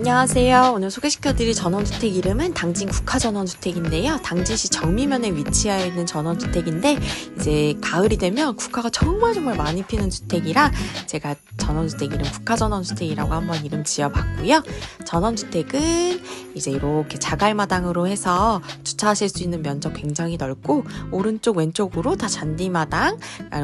안녕하세요. 오늘 소개시켜드릴 전원주택 이름은 당진 국화전원주택인데요. 당진시 정미면에 위치하여 있는 전원주택인데 이제 가을이 되면 국화가 정말 정말 많이 피는 주택이라 제가 전원주택 이름 국화전원주택이라고 한번 이름 지어봤고요. 전원주택은 이제 이렇게 자갈마당으로 해서 주차하실 수 있는 면적 굉장히 넓고 오른쪽 왼쪽으로 다 잔디마당,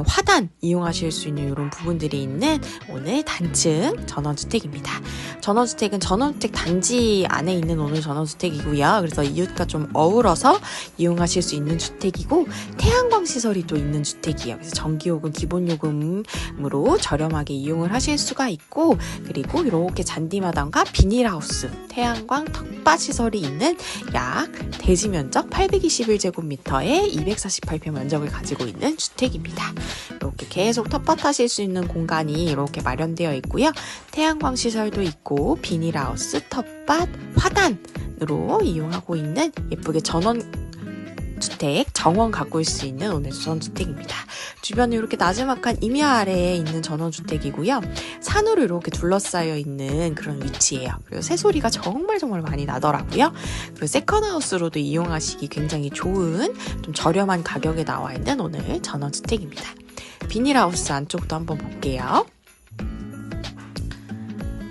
화단 이용하실 수 있는 이런 부분들이 있는 오늘 단층 전원주택입니다. 전원주택은 전원 주택 단지 안에 있는 오늘 전원주택이고요. 그래서 이웃과 좀 어우러서 이용하실 수 있는 주택이고 태양광 시설이 또 있는 주택이에요. 그래서 전기요금, 기본요금으로 저렴하게 이용을 하실 수가 있고 그리고 이렇게 잔디마당과 비닐하우스, 태양광 텃밭 시설이 있는 약 대지 면적 821제곱미터에 248평 면적을 가지고 있는 주택입니다. 이렇게 계속 텃밭 하실 수 있는 공간이 이렇게 마련되어 있고요. 태양광 시설도 있고 비닐하우스, 텃밭, 화단으로 이용하고 있는 예쁘게 전원 주택 정원 가꿀 수 있는 오늘 전원주택입니다. 주변에 이렇게 나지막한 임야 아래에 있는 전원주택이고요. 산으로 이렇게 둘러싸여 있는 그런 위치예요. 그리고 새소리가 정말 정말 많이 나더라고요. 그리고 세컨하우스로도 이용하시기 굉장히 좋은 좀 저렴한 가격에 나와 있는 오늘 전원주택입니다. 비닐하우스 안쪽도 한번 볼게요.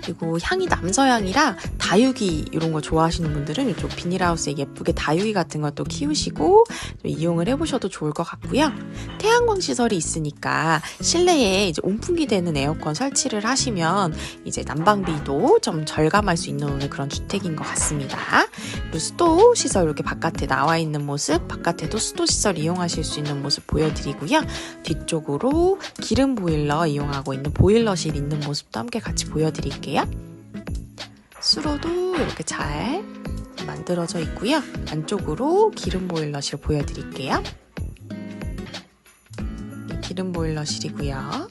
그리고 향이 남서향이라 다육이 이런 거 좋아하시는 분들은 이쪽 비닐하우스에 예쁘게 다육이 같은 것도 키우시고 이용을 해보셔도 좋을 것 같고요. 태양광 시설이 있으니까 실내에 이제 온풍기 되는 에어컨 설치를 하시면 이제 난방비도 좀 절감할 수 있는 그런 주택인 것 같습니다. 그리고 수도 시설 이렇게 바깥에 나와 있는 모습, 바깥에도 수도 시설 이용하실 수 있는 모습 보여드리고요. 뒤쪽으로 기름 보일러 이용하고 있는 보일러실 있는 모습도 함께 같이 보여드릴게요. 수로도 이렇게 잘 만들어져 있고요. 안쪽으로 기름 보일러실 보여드릴게요. 기름 보일러실이고요.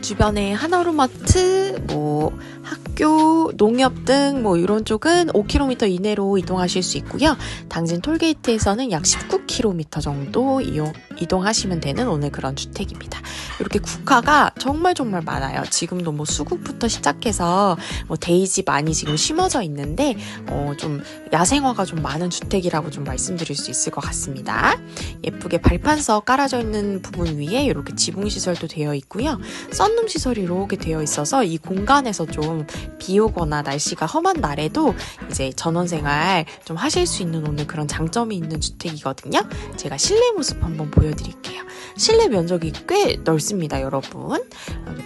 주변에 하나로마트, 뭐 학교, 농협 등 뭐 이런 쪽은 5km 이내로 이동하실 수 있고요. 당진 톨게이트에서는 약 19km 정도 이용, 이동하시면 되는 오늘 그런 주택입니다. 이렇게 국화가 정말 정말 많아요. 지금도 뭐 수국부터 시작해서 뭐 데이지 많이 지금 심어져 있는데 어, 좀 야생화가 좀 많은 주택이라고 좀 말씀드릴 수 있을 것 같습니다. 예쁘게 발판서 깔아져 있는 부분 위에 이렇게 지붕 시설도 되어 있고요. 썬룸 시설이 이렇게 되어 있어서 이 공간에서 좀 비 오거나 날씨가 험한 날에도 이제 전원 생활 좀 하실 수 있는 오늘 그런 장점이 있는 주택이거든요. 제가 실내 모습 한번 보여 드릴게요. 실내 면적이 꽤 넓습니다, 여러분.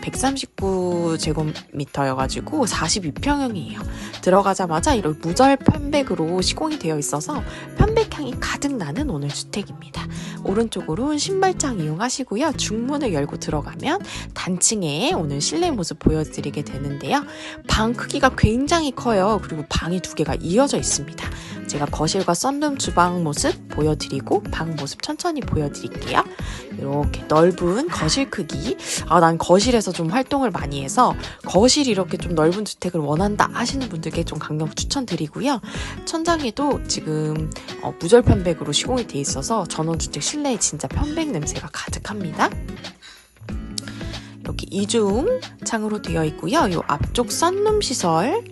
139제곱미터여가지고 42평형이에요. 들어가자마자 이런 무절 편백으로 시공이 되어 있어서 편백향이 가득 나는 오늘 주택입니다. 오른쪽으로 신발장 이용하시고요. 중문을 열고 들어가면 단층에 오늘 실내 모습 보여드리게 되는데요. 방 크기가 굉장히 커요. 그리고 방이 두 개가 이어져 있습니다. 제가 거실과 썬룸 주방 모습 보여드리고 방 모습 천천히 보여드릴게요. 이렇게 넓은 거실 크기. 아, 난 거실에서 좀 활동을 많이 해서 거실 이렇게 좀 넓은 주택을 원한다 하시는 분들께 좀 강력 추천드리고요. 천장에도 지금 어, 무절 편백으로 시공이 돼 있어서 전원주택 실내에 진짜 편백 냄새가 가득합니다. 이렇게 이중 창으로 되어 있고요. 이 앞쪽 썬룸 시설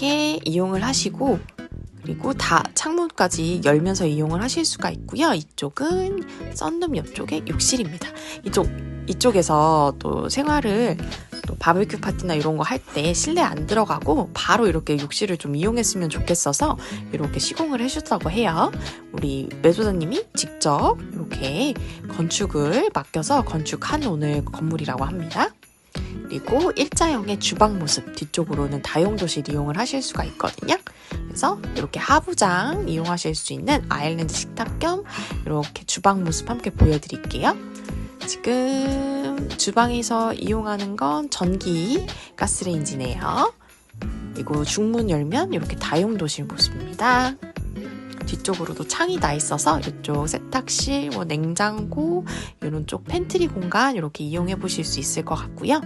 이렇게 이용을 하시고 그리고 다 창문까지 열면서 이용을 하실 수가 있고요. 이쪽은 썬룸 옆쪽에 욕실입니다. 이쪽 이쪽에서 또 생활을 또 바베큐 파티나 이런 거 할 때 실내 안 들어가고 바로 이렇게 욕실을 좀 이용했으면 좋겠어서 이렇게 시공을 해줬다고 해요. 우리 매도자님이 직접 이렇게 건축을 맡겨서 건축한 오늘 건물이라고 합니다. 그리고 일자형의 주방 모습 뒤쪽으로는 다용도실 이용을 하실 수가 있거든요. 그래서 이렇게 하부장 이용하실 수 있는 아일랜드 식탁 겸 이렇게 주방 모습 함께 보여드릴게요. 지금 주방에서 이용하는 건 전기 가스레인지네요. 그리고 중문 열면 이렇게 다용도실 모습입니다. 뒤쪽으로도 창이 나 있어서 이쪽 세탁실, 뭐 냉장고, 이런 쪽 팬트리 공간 이렇게 이용해 보실 수 있을 것 같고요.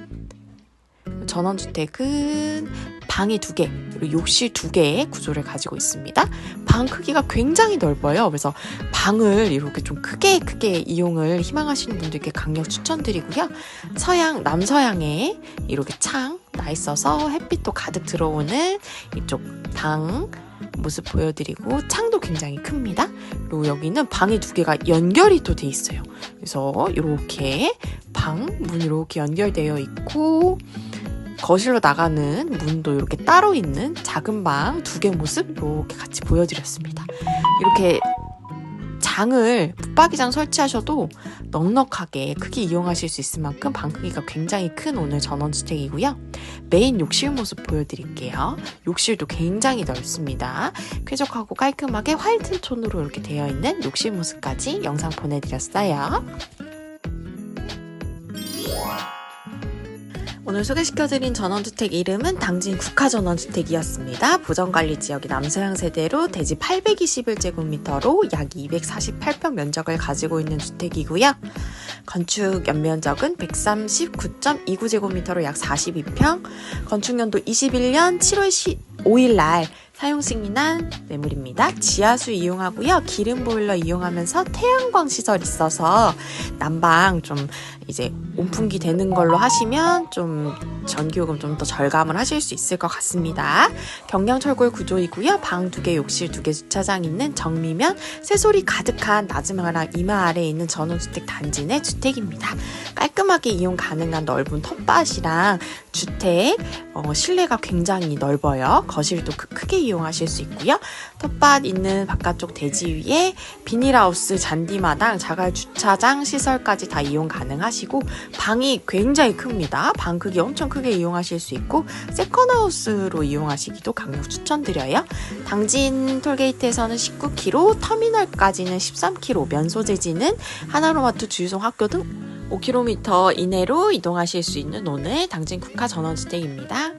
전원주택은 방이 두 개, 그리고 욕실 두 개의 구조를 가지고 있습니다. 방 크기가 굉장히 넓어요. 그래서 방을 이렇게 좀 크게 크게 이용을 희망하시는 분들께 강력 추천드리고요. 서양, 남서양에 이렇게 창 나 있어서 햇빛도 가득 들어오는 이쪽 방 모습 보여드리고 창도 굉장히 큽니다. 그리고 여기는 방이 두 개가 연결이 또 돼 있어요. 그래서 이렇게 방 문 이렇게 연결되어 있고 거실로 나가는 문도 이렇게 따로 있는 작은 방 두 개 모습 이렇게 같이 보여드렸습니다. 이렇게 장을 붙박이장 설치하셔도 넉넉하게 크게 이용하실 수 있을 만큼 방 크기가 굉장히 큰 오늘 전원주택이고요. 메인 욕실 모습 보여드릴게요. 욕실도 굉장히 넓습니다. 쾌적하고 깔끔하게 화이트 톤으로 이렇게 되어 있는 욕실 모습까지 영상 보내드렸어요. 오늘 소개시켜드린 전원주택 이름은 당진 국가전원주택이었습니다. 보전관리지역이 남서양 세대로 대지 821제곱미터로 약 248평 면적을 가지고 있는 주택이고요. 건축 연면적은 139.29제곱미터로 약 42평, 건축연도 21년 7월 5일 날 사용 승인한 매물입니다. 지하수 이용하고요. 기름 보일러 이용하면서 태양광 시설 있어서 난방 좀 이제 온풍기 되는 걸로 하시면 좀 전기요금 좀 더 절감을 하실 수 있을 것 같습니다. 경량철골 구조이고요. 방 두 개, 욕실 두 개, 주차장 있는 정미면 새소리 가득한 나즈마랑 이마 아래에 있는 전원주택 단지 내 주택입니다. 깔끔하게 이용 가능한 넓은 텃밭이랑 주택 어, 실내가 굉장히 넓어요. 거실도 크- 크게 이용하실 수 있고요. 텃밭 있는 바깥쪽 대지 위에 비닐하우스, 잔디마당, 자갈 주차장 시설까지 다 이용 가능하시고 방이 굉장히 큽니다. 방 크기 엄청 크게 이용하실 수 있고 세컨하우스로 이용하시기도 강력 추천드려요. 당진 톨게이트에서는 19km, 터미널까지는 13km, 면소재지는 하나로마트 주유소 학교 등 5km 이내로 이동하실 수 있는 오늘 당진 국가 전원주택입니다.